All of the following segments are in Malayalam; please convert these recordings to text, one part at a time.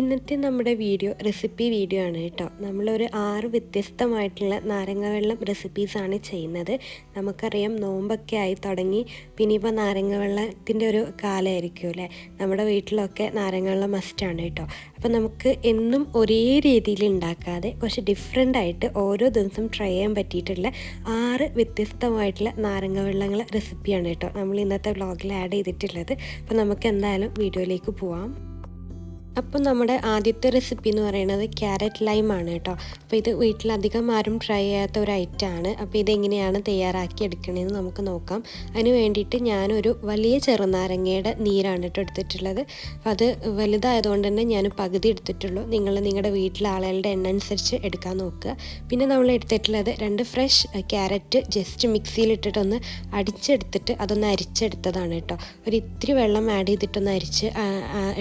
ഇന്നത്തെ നമ്മുടെ വീഡിയോ റെസിപ്പി വീഡിയോ ആണ് കേട്ടോ. നമ്മളൊരു ആറ് വ്യത്യസ്തമായിട്ടുള്ള നാരങ്ങ വെള്ളം റെസിപ്പീസാണ് ചെയ്യുന്നത്. നമുക്കറിയാം നോമ്പൊക്കെ ആയി തുടങ്ങി പിന്നെ ഇപ്പോൾ നാരങ്ങ വെള്ളത്തിന്റെ ഒരു കാലമായിരിക്കും അല്ലേ? നമ്മുടെ വീട്ടിലൊക്കെ നാരങ്ങ വെള്ളം മസ്റ്റാണ് കേട്ടോ. അപ്പോൾ നമുക്ക് എന്നും ഒരേ രീതിയിൽ ഉണ്ടാക്കാതെ കുറച്ച് ഡിഫറെന്റ് ആയിട്ട് ഓരോ ദിവസം ട്രൈ ചെയ്യാൻ പറ്റിയിട്ടുള്ള ആറ് വ്യത്യസ്തമായിട്ടുള്ള നാരങ്ങ വെള്ളങ്ങൾ റെസിപ്പിയാണ് കേട്ടോ. നമ്മൾ ഇന്നത്തെ വ്ളോഗിൽ ആഡ് ചെയ്തിട്ടുള്ളത്. അപ്പോൾ നമുക്ക് എന്തായാലും വീഡിയോയിലേക്ക് പോവാം. അപ്പോൾ നമ്മുടെ ആദ്യത്തെ റെസിപ്പി എന്ന് പറയുന്നത് ക്യാരറ്റ് ലൈം ആണ് കേട്ടോ. അപ്പോൾ ഇത് വീട്ടിലധികം ആരും ട്രൈ ചെയ്യാത്ത ഒരു ഐറ്റമാണ് അപ്പോൾ ഇതെങ്ങനെയാണ് തയ്യാറാക്കി എടുക്കണതെന്ന് നമുക്ക് നോക്കാം. അതിന് വേണ്ടിയിട്ട് ഞാനൊരു വലിയ ചെറുനാരങ്ങയുടെ നീരാണ് കേട്ടോ എടുത്തിട്ടുള്ളത്. അപ്പോൾ അത് വലുതായതുകൊണ്ട് തന്നെ ഞാൻ പകുതി എടുത്തിട്ടുള്ളൂ. നിങ്ങൾ നിങ്ങളുടെ വീട്ടിലെ ആളുകളുടെ എണ്ണ അനുസരിച്ച് എടുക്കാൻ നോക്കുക. പിന്നെ നമ്മൾ എടുത്തിട്ടുള്ളത് രണ്ട് ഫ്രഷ് ക്യാരറ്റ് ജസ്റ്റ് മിക്സിയിലിട്ടിട്ടൊന്ന് അടിച്ചെടുത്തിട്ട് അതൊന്ന് അരിച്ചെടുത്തതാണ് കേട്ടോ. ഒരു ഇത്തിരി വെള്ളം ആഡ് ചെയ്തിട്ടൊന്ന് അരിച്ച്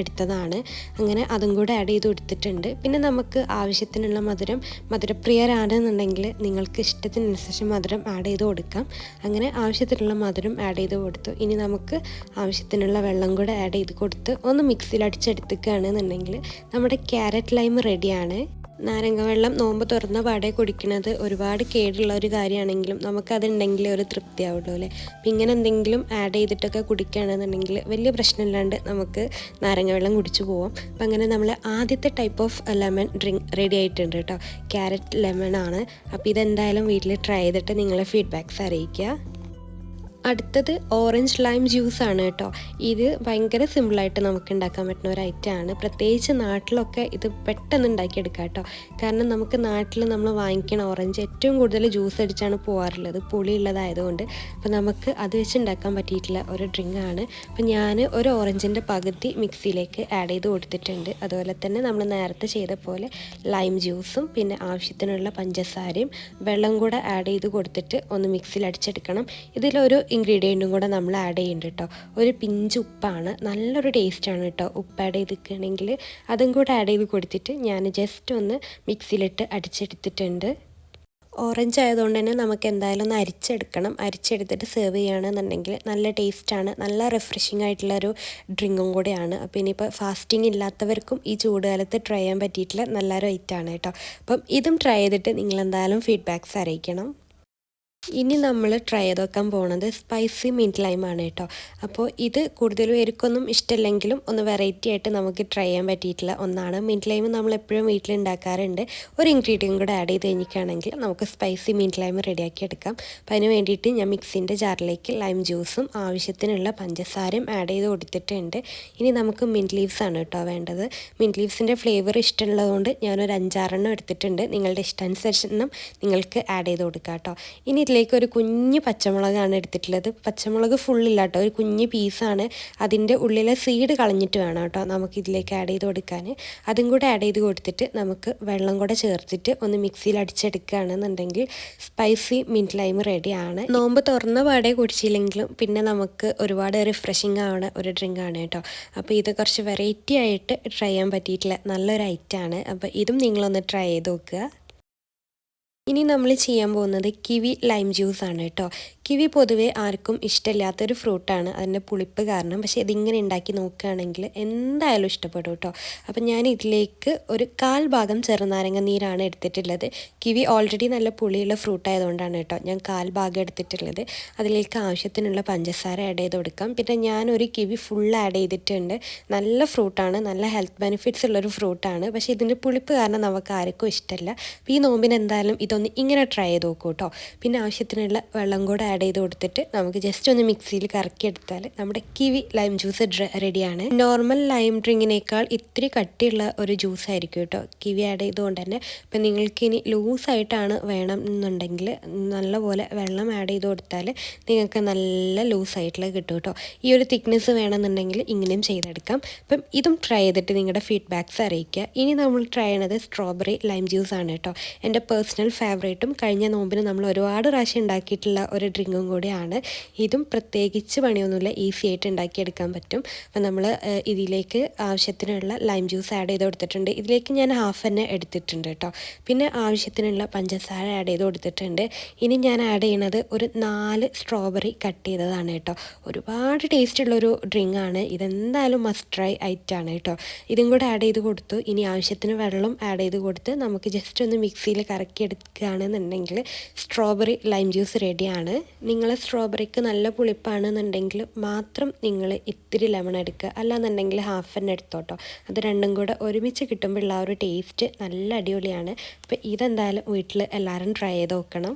എടുത്തതാണ്. അങ്ങനെ അതും കൂടെ ആഡ് ചെയ്ത് കൊടുത്തിട്ടുണ്ട്. പിന്നെ നമുക്ക് ആവശ്യത്തിനുള്ള മധുരം മധുരപ്രിയരാണെന്നുണ്ടെങ്കിൽ നിങ്ങൾക്ക് ഇഷ്ടത്തിനനുസരിച്ച് മധുരം ആഡ് ചെയ്ത് കൊടുക്കാം. അങ്ങനെ ആവശ്യത്തിനുള്ള മധുരം ആഡ് ചെയ്ത് കൊടുത്തു. ഇനി നമുക്ക് ആവശ്യത്തിനുള്ള വെള്ളം കൂടെ ആഡ് ചെയ്ത് കൊടുത്ത് ഒന്ന് മിക്സിയിൽ അടിച്ചെടുത്തുകയാണെന്നുണ്ടെങ്കിൽ നമ്മുടെ ക്യാരറ്റ് ലൈം റെഡിയാണ് നാരങ്ങ വെള്ളം നോമ്പ് തുറന്ന പാടെ കുടിക്കുന്നത് ഒരുപാട് കേടുള്ള ഒരു കാര്യമാണെങ്കിലും നമുക്കതുണ്ടെങ്കിൽ ഒരു തൃപ്തിയാവുള്ളൂ അല്ലേ? അപ്പം ഇങ്ങനെ എന്തെങ്കിലും ആഡ് ചെയ്തിട്ടൊക്കെ കുടിക്കുകയാണെന്നുണ്ടെങ്കിൽ വലിയ പ്രശ്നമില്ലാണ്ട് നമുക്ക് നാരങ്ങ വെള്ളം കുടിച്ചു പോവാം. അപ്പം അങ്ങനെ നമ്മൾ ആദ്യത്തെ type of lemon drink ready ആയിട്ടുണ്ട് കേട്ടോ. ക്യാരറ്റ് ലെമൺ ആണ്. അപ്പോൾ ഇതെന്തായാലും വീട്ടിൽ ട്രൈ ചെയ്തിട്ട് നിങ്ങളെ ഫീഡ്ബാക്ക്സ് അറിയിക്കുക. അടുത്തത് ഓറഞ്ച് ലൈം ജ്യൂസ് ആണ് കേട്ടോ. ഇത് ഭയങ്കര സിമ്പിളായിട്ട് നമുക്ക് ഉണ്ടാക്കാൻ പറ്റുന്ന ഒരു ഐറ്റം ആണ്. പ്രത്യേകിച്ച് നാട്ടിലൊക്കെ ഇത് പെട്ടെന്ന് ഉണ്ടാക്കിയെടുക്കാം കേട്ടോ. കാരണം നമുക്ക് നാട്ടിൽ നമ്മൾ വാങ്ങിക്കണ ഓറഞ്ച് ഏറ്റവും കൂടുതൽ ജ്യൂസ് അടിച്ചാണ് പോകാറുള്ളത് പുളിയുള്ളതായതുകൊണ്ട് അപ്പോൾ നമുക്ക് അത് വെച്ച് ഉണ്ടാക്കാൻ പറ്റിയിട്ടുള്ള ഒരു ഡ്രിങ്ക് ആണ്. അപ്പോൾ ഞാൻ ഒരു ഓറഞ്ചിന്റെ പകുതി മിക്സിയിലേക്ക് ആഡ് ചെയ്ത് കൊടുത്തിട്ടുണ്ട്. അതുപോലെ തന്നെ നമ്മൾ നേരത്തെ ചെയ്ത പോലെ ലൈം ജ്യൂസും പിന്നെ ആവശ്യത്തിനുള്ള പഞ്ചസാരയും വെള്ളം കൂടെ ആഡ് ചെയ്ത് കൊടുത്തിട്ട് ഒന്ന് മിക്സിയിൽ അടിച്ചെടുക്കണം. ഇതിലൊരു ഇൻഗ്രീഡിയന്റും കൂടെ നമ്മൾ ആഡ് ചെയ്യുന്നുണ്ട് കേട്ടോ. ഒരു പിഞ്ച് ഉപ്പാണ്. നല്ലൊരു ടേസ്റ്റാണ് കേട്ടോ ഉപ്പ് ആഡ് ചെയ്തിരിക്കുകയാണെങ്കിൽ അതും കൂടെ ആഡ് ചെയ്ത് കൊടുത്തിട്ട് ഞാൻ ജസ്റ്റ് ഒന്ന് മിക്സിയിലിട്ട് അടിച്ചെടുത്തിട്ടുണ്ട്. ഓറഞ്ച് ആയതുകൊണ്ട് തന്നെ നമുക്ക് എന്തായാലും ഒന്ന് അരിച്ചെടുക്കണം. അരിച്ചെടുത്തിട്ട് സെർവ് ചെയ്യുകയാണെന്നുണ്ടെങ്കിൽ നല്ല ടേസ്റ്റാണ് നല്ല റിഫ്രഷിംഗ് ആയിട്ടുള്ളൊരു ഡ്രിങ്കും കൂടെയാണ്. അപ്പോൾ ഇനിയിപ്പോൾ ഫാസ്റ്റിംഗ് ഇല്ലാത്തവർക്കും ഈ ചൂടുകാലത്ത് ട്രൈ ചെയ്യാൻ പറ്റിയിട്ടുള്ള നല്ലൊരു ഐറ്റമാണ് കേട്ടോ. അപ്പം ഇതും ട്രൈ ചെയ്തിട്ട് നിങ്ങളെന്തായാലും ഫീഡ്ബാക്ക്സ് അറിയിക്കണം. ഇനി നമ്മൾ ട്രൈ ചെയ്ത് വെക്കാൻ പോണത് സ്പൈസി മിന്റ് ആണ് കേട്ടോ. അപ്പോൾ ഇത് കൂടുതൽ പേർക്കൊന്നും ഇഷ്ടമല്ലെങ്കിലും ഒന്ന് വെറൈറ്റി ആയിട്ട് നമുക്ക് ട്രൈ ചെയ്യാൻ പറ്റിയിട്ടുള്ള ഒന്നാണ്. മിന്റ് ലൈം നമ്മൾ എപ്പോഴും വീട്ടിൽ ഉണ്ടാക്കാറുണ്ട് ഒരു ഇൻഗ്രീഡിയൻ കൂടെ ആഡ് ചെയ്ത് കഴിഞ്ഞിട്ടാണെങ്കിൽ നമുക്ക് സ്പൈസി മിന്റ് ലൈം റെഡിയാക്കി എടുക്കാം. അപ്പോൾ അതിന് വേണ്ടിയിട്ട് ഞാൻ മിക്സിന്റെ ജാറിലേക്ക് ലൈം ജ്യൂസും ആവശ്യത്തിനുള്ള പഞ്ചസാരയും ആഡ് ചെയ്ത് കൊടുത്തിട്ടുണ്ട്. ഇനി നമുക്ക് മിന്റ് ലീവ്സ് ആണ് കേട്ടോ വേണ്ടത്. മിന്റ് ലീവ്സിന്റെ ഫ്ലേവർ ഇഷ്ടമുള്ളതുകൊണ്ട് ഞാനൊരു അഞ്ചാറെണ്ണം എടുത്തിട്ടുണ്ട്. നിങ്ങളുടെ ഇഷ്ടാനുസരിച്ചെണ്ണം നിങ്ങൾക്ക് ആഡ് ചെയ്ത് കൊടുക്കാം കേട്ടോ. ഇനി ഇതിലേക്ക് ഒരു കുഞ്ഞ് പച്ചമുളകാണ് എടുത്തിട്ടുള്ളത്. പച്ചമുളക് ഫുള്ളില്ല കേട്ടോ ഒരു കുഞ്ഞ് പീസാണ് അതിന്റെ ഉള്ളിലെ സീഡ് കളഞ്ഞിട്ട് വേണം കേട്ടോ നമുക്ക് ഇതിലേക്ക് ആഡ് ചെയ്ത് കൊടുക്കാൻ. അതും കൂടെ ആഡ് ചെയ്ത് കൊടുത്തിട്ട് നമുക്ക് വെള്ളം കൂടെ ചേർത്തിട്ട് ഒന്ന് മിക്സിയിൽ അടിച്ചെടുക്കുകയാണെന്നുണ്ടെങ്കിൽ സ്പൈസി മിന്റ് ലൈം റെഡിയാണ് നോമ്പ് തുറന്ന പാടെ കുടിച്ചില്ലെങ്കിലും പിന്നെ നമുക്ക് ഒരുപാട് റിഫ്രഷിംഗ് ആവുന്ന ഒരു ഡ്രിങ്ക് ആണ് കേട്ടോ. അപ്പോൾ ഇത് കുറച്ച് വെറൈറ്റി ആയിട്ട് ട്രൈ ചെയ്യാൻ പറ്റിയിട്ടുള്ള നല്ലൊരു ഐറ്റമാണ് അപ്പോൾ ഇതും നിങ്ങളൊന്ന് ട്രൈ ചെയ്ത് നോക്കുക. ഇനി നമ്മൾ ചെയ്യാൻ പോകുന്നത് കിവി ലൈം ജ്യൂസ് ആണ് കേട്ടോ. കിവി പൊതുവേ ആർക്കും ഇഷ്ടമില്ലാത്തൊരു ഫ്രൂട്ടാണ്. അതിന്റെ പുളിപ്പ് കാരണം. പക്ഷേ ഇതിങ്ങനെ ഉണ്ടാക്കി നോക്കുകയാണെങ്കിൽ എന്തായാലും ഇഷ്ടപ്പെടും കേട്ടോ. അപ്പം ഞാൻ ഇതിലേക്ക് ഒരു കാൽ ഭാഗം ചെറുനാരങ്ങ നീരാണ് എടുത്തിട്ടുള്ളത്. കിവി ഓൾറെഡി നല്ല പുളിയുള്ള ഫ്രൂട്ട് ആയതുകൊണ്ടാണ് കേട്ടോ ഞാൻ കാൽ ഭാഗം എടുത്തിട്ടുള്ളത്. അതിലേക്ക് ആവശ്യത്തിനുള്ള പഞ്ചസാര ആഡ് ചെയ്ത് കൊടുക്കാം. പിന്നെ ഞാനൊരു കിവി ഫുൾ ആഡ് ചെയ്തിട്ടുണ്ട്. നല്ല ഫ്രൂട്ടാണ് നല്ല ഹെൽത്ത് ബെനിഫിറ്റ്സ് ഉള്ളൊരു ഫ്രൂട്ടാണ് പക്ഷേ ഇതിന്റെ പുളിപ്പ് കാരണം നമുക്ക് ആർക്കും ഇഷ്ടമല്ല. അപ്പോൾ ഈ നോമ്പിന് എന്തായാലും ഇതൊന്ന് ഇങ്ങനെ ട്രൈ ചെയ്ത് നോക്കൂ കേട്ടോ. പിന്നെ ആവശ്യത്തിനുള്ള വെള്ളം കൂടെ ആഡ് ചെയ്ത് കൊടുത്തിട്ട് നമുക്ക് ജസ്റ്റ് ഒന്ന് മിക്സിയിൽ കറക്കിയെടുത്താൽ നമ്മുടെ കിവി ലൈം ജ്യൂസ് റെഡിയാണ് നോർമൽ ലൈം ഡ്രിങ്കിനേക്കാൾ ഇത്തിരി കട്ടിയുള്ള ഒരു ജ്യൂസ് ആയിരിക്കും കേട്ടോ. കിവി ആഡ് ചെയ്തുകൊണ്ട് തന്നെ. ഇപ്പം നിങ്ങൾക്ക് ഇനി ലൂസായിട്ടാണ് വേണം എന്നുണ്ടെങ്കിൽ നല്ലപോലെ വെള്ളം ആഡ് ചെയ്ത് കൊടുത്താൽ നിങ്ങൾക്ക് നല്ല ലൂസായിട്ടുള്ള കിട്ടും കേട്ടോ. ഈ ഒരു തിക്നെസ് വേണമെന്നുണ്ടെങ്കിൽ ഇങ്ങനെയും ചെയ്തെടുക്കാം. അപ്പം ഇതും ട്രൈ ചെയ്തിട്ട് നിങ്ങളുടെ ഫീഡ്ബാക്ക്സ് അറിയിക്കുക. ഇനി നമ്മൾ ട്രൈ ചെയ്യണത് സ്ട്രോബെറി ലൈം ജ്യൂസ് ആണ് കേട്ടോ. എന്റെ പേഴ്സണൽ ഫേവറേറ്റും കഴിഞ്ഞ നോമ്പിന് നമ്മൾ ഒരുപാട് പ്രാവശ്യം ഉണ്ടാക്കിയിട്ടുള്ള ഒരു ഡ്രിങ്ക് ഡ്രിങ്കും കൂടിയാണ്. ഇതും പ്രത്യേകിച്ച് പണിയൊന്നുമില്ല. ഈസി ആയിട്ട് ഉണ്ടാക്കിയെടുക്കാൻ പറ്റും. അപ്പം നമ്മൾ ഇതിലേക്ക് ആവശ്യത്തിനുള്ള ലൈം ജ്യൂസ് ആഡ് ചെയ്ത് കൊടുത്തിട്ടുണ്ട്. ഇതിലേക്ക് ഞാൻ ഹാഫ് തന്നെ എടുത്തിട്ടുണ്ട് കേട്ടോ. പിന്നെ ആവശ്യത്തിനുള്ള പഞ്ചസാര ആഡ് ചെയ്ത് കൊടുത്തിട്ടുണ്ട്. ഇനി ഞാൻ ആഡ് ചെയ്യണത് ഒരു നാല് സ്ട്രോബെറി കട്ട് ചെയ്തതാണ് കേട്ടോ. ഒരുപാട് ടേസ്റ്റ് ഉള്ളൊരു ഡ്രിങ്ക് ആണ്. ഇതെന്തായാലും മസ്റ്റ് ട്രൈ ഐറ്റാണ് കേട്ടോ. ഇതും കൂടെ ആഡ് ചെയ്ത് കൊടുത്തു. ഇനി ആവശ്യത്തിന് വെള്ളം ആഡ് ചെയ്ത് കൊടുത്ത് നമുക്ക് ജസ്റ്റ് ഒന്ന് മിക്സിയിൽ കറക്കി എടുക്കുകയാണെന്നുണ്ടെങ്കിൽ സ്ട്രോബെറി ലൈം ജ്യൂസ് റെഡിയാണ് നിങ്ങൾ സ്ട്രോബെറിക്ക് നല്ല പുളിപ്പാണെന്നുണ്ടെങ്കിൽ മാത്രം നിങ്ങൾ ഇത്തിരി ലെമൺ എടുക്കുക. അല്ലാന്നുണ്ടെങ്കിൽ ഹാഫ് എണ്ണ എടുത്തോട്ടോ. അത് രണ്ടും കൂടെ ഒരുമിച്ച് കിട്ടുമ്പോഴുള്ള ആ ഒരു ടേസ്റ്റ് നല്ല അടിപൊളിയാണ്. അപ്പോൾ ഇതെന്തായാലും വീട്ടിൽ എല്ലാവരും ട്രൈ ചെയ്ത് നോക്കണം.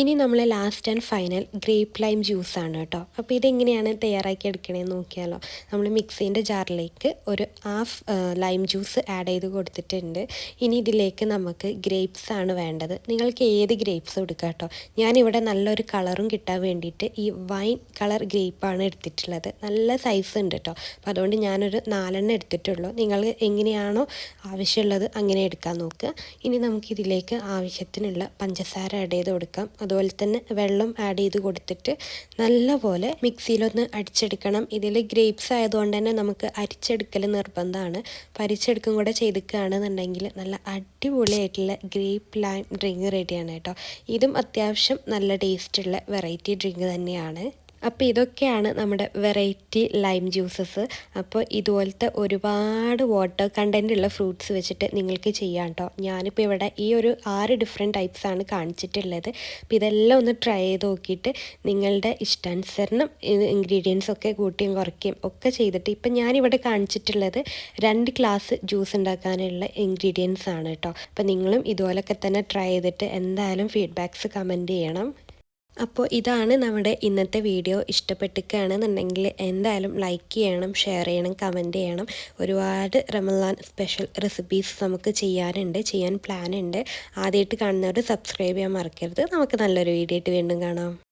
ഇനി നമ്മൾ last and final grape lime ജ്യൂസാണ് കേട്ടോ. അപ്പോൾ ഇതെങ്ങനെയാണ് തയ്യാറാക്കി എടുക്കണേന്ന് നോക്കിയാലോ. നമ്മൾ മിക്സീന്റെ ജാറിലേക്ക് ഒരു ഹാഫ് ലൈം ജ്യൂസ് ആഡ് ചെയ്ത് കൊടുത്തിട്ടുണ്ട്. ഇനി ഇതിലേക്ക് നമുക്ക് ഗ്രേപ്സ് ആണ് വേണ്ടത്. നിങ്ങൾക്ക് ഏത് ഗ്രേപ്സ് എടുക്കാം കേട്ടോ. ഞാനിവിടെ നല്ലൊരു കളറും കിട്ടാൻ വേണ്ടിയിട്ട് ഈ വൈൻ കളർ ഗ്രേപ്പാണ് എടുത്തിട്ടുള്ളത്. നല്ല സൈസ് ഉണ്ട് കേട്ടോ. അപ്പോൾ അതുകൊണ്ട് ഞാനൊരു നാലെണ്ണം എടുത്തിട്ടുള്ളൂ. നിങ്ങൾ എങ്ങനെയാണോ ആവശ്യമുള്ളത് അങ്ങനെ എടുക്കാൻ നോക്കുക. ഇനി നമുക്കിതിലേക്ക് ആവശ്യത്തിനുള്ള പഞ്ചസാര ആഡ് ചെയ്ത് കൊടുക്കാം. അതുപോലെ തന്നെ വെള്ളം ആഡ് ചെയ്ത് കൊടുത്തിട്ട് നല്ലപോലെ മിക്സിയിലൊന്ന് അടിച്ചെടുക്കണം. ഇതിൽ ഗ്രേപ്സ് ആയതുകൊണ്ട് തന്നെ നമുക്ക് അരിച്ചെടുക്കൽ നിർബന്ധമാണ്. പരിച്ചെടുക്കും കൂടെ ചെയ്തിക്കുകയാണെന്നുണ്ടെങ്കിൽ നല്ല അടിപൊളിയായിട്ടുള്ള ഗ്രേപ്പ് ലൈം ഡ്രിങ്ക് റെഡിയാണ് കേട്ടോ. ഇതും അത്യാവശ്യം നല്ല ടേസ്റ്റുള്ള വെറൈറ്റി ഡ്രിങ്ക് തന്നെയാണ്. അപ്പോൾ ഇതൊക്കെയാണ് നമ്മുടെ വെറൈറ്റി ലൈം ജ്യൂസസ്. അപ്പോൾ ഇതുപോലത്തെ ഒരുപാട് വാട്ടർ കണ്ടന്റ് ഉള്ള ഫ്രൂട്ട്സ് വെച്ചിട്ട് നിങ്ങൾക്ക് ചെയ്യാം കേട്ടോ ഞാനിപ്പോൾ ഇവിടെ ഈ ഒരു ആറ് ഡിഫറെന്റ് ടൈപ്സാണ് കാണിച്ചിട്ടുള്ളത്. അപ്പോൾ ഇതെല്ലാം ഒന്ന് ട്രൈ ചെയ്ത് നോക്കിയിട്ട് നിങ്ങളുടെ ഇഷ്ടാനുസരണം ഇൻഗ്രീഡിയൻസ് ഒക്കെ കൂട്ടിയും കുറയ്ക്കുകയും ഒക്കെ ചെയ്തിട്ട് ഇപ്പം ഞാനിവിടെ കാണിച്ചിട്ടുള്ളത് രണ്ട് ഗ്ലാസ് ജ്യൂസ് ഉണ്ടാക്കാനുള്ള ഇൻഗ്രീഡിയൻസ് ആണ് കേട്ടോ അപ്പോൾ നിങ്ങളും ഇതുപോലൊക്കെ തന്നെ ട്രൈ ചെയ്തിട്ട് എന്തായാലും ഫീഡ്ബാക്ക്സ് കമന്റ് ചെയ്യണം. അപ്പോൾ ഇതാണ് നമ്മുടെ ഇന്നത്തെ വീഡിയോ. ഇഷ്ടപ്പെട്ടിരിക്കുകയാണെന്നുണ്ടെങ്കിൽ എന്തായാലും ലൈക്ക് ചെയ്യണം ഷെയർ ചെയ്യണം കമന്റ് ചെയ്യണം. ഒരുപാട് റമലാൻ സ്പെഷ്യൽ റെസിപ്പീസ് നമുക്ക് ചെയ്യാനുണ്ട് ചെയ്യാൻ പ്ലാൻ ഉണ്ട്. ആദ്യമായിട്ട് കാണുന്നവർ സബ്സ്ക്രൈബ് ചെയ്യാൻ മറക്കരുത്. നമുക്ക് നല്ലൊരു വീഡിയോ ആയിട്ട് വീണ്ടും കാണാം.